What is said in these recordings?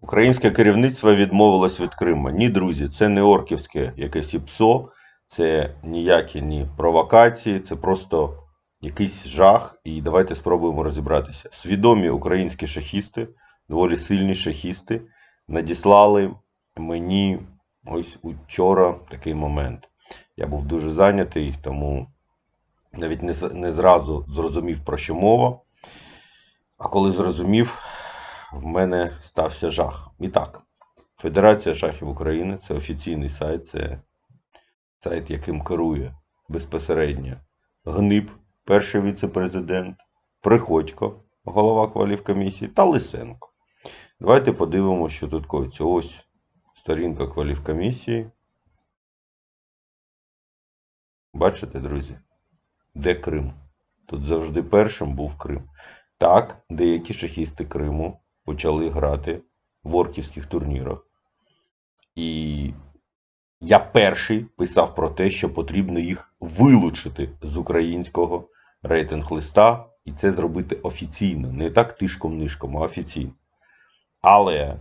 Українське керівництво відмовилось від Криму. Ні, друзі, це не орківське якесь ІПСО, це ніякі ні провокації, це просто якийсь жах. І давайте спробуємо розібратися. Свідомі українські шахісти, доволі сильні шахісти, надіслали мені ось учора такий момент. Я був дуже зайнятий, тому навіть не, не зразу зрозумів, про що мова. А коли зрозумів, в мене стався жах. І так, Федерація шахів України це офіційний сайт, це сайт, яким керує безпосередньо Гниб, перший віце-президент, Приходько, голова кваліфкомісії, та Лисенко. Давайте подивимося, що тут коїться. Ось сторінка кваліфкомісії. Бачите, друзі? Де Крим? Тут завжди першим був Крим. Так, деякі шахісти Криму почали грати в орківських турнірах. І я перший писав про те, що потрібно їх вилучити з українського рейтинг-листа, і це зробити офіційно, не так тишком-нишком, а офіційно. Але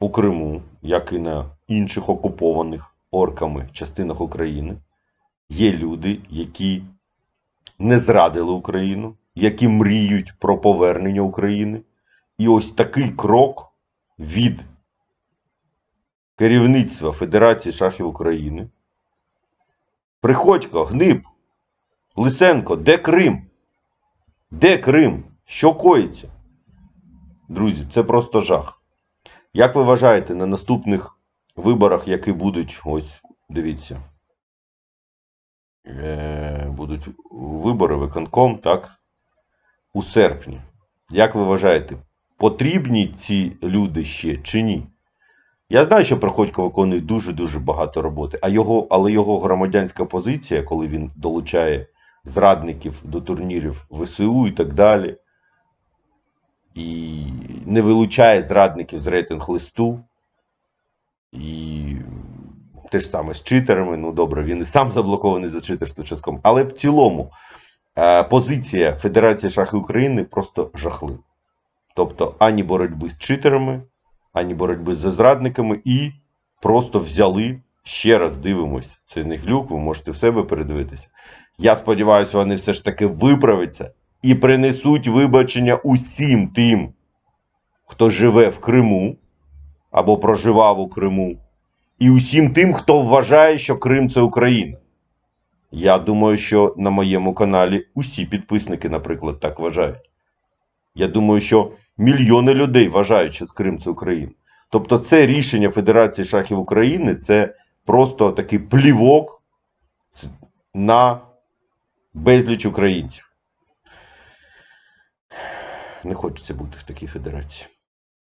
у Криму, як і на інших окупованих орками частинах України, є люди, які не зрадили Україну, які мріють про повернення України. І ось такий крок від керівництва Федерації шахів України. Приходько, Гниб, Лисенко, де Крим? Де Крим? Що коїться? Друзі, це просто жах. Як ви вважаєте, на наступних виборах, які будуть, ось дивіться, е, будуть вибори виконком, так? У серпні. Як ви вважаєте, потрібні ці люди ще чи ні? Я знаю, що Приходько виконує дуже-дуже багато роботи, а його, але його громадянська позиція, коли він долучає зрадників до турнірів ВСУ і так далі, і не вилучає зрадників з рейтинг-листу, і те ж саме з читерами. Ну добре, він і сам заблокований за читерство частком. Але в цілому е, позиція Федерації шахів України просто жахлива. Тобто ані боротьби з читерами, ані боротьби з зрадниками, і просто взяли. Ще раз дивимось, це не глюк, ви можете в себе передивитися. Я сподіваюся, вони все ж таки виправляться і принесуть вибачення усім тим, хто живе в Криму або проживав у Криму, і усім тим, хто вважає, що Крим це Україна. Я думаю, що на моєму каналі усі підписники, наприклад, так вважають. Я думаю, що мільйони людей вважають, що Крим це Україна. Тобто, це рішення Федерації шахів України це просто такий плівок на безліч українців. Не хочеться бути в такій федерації.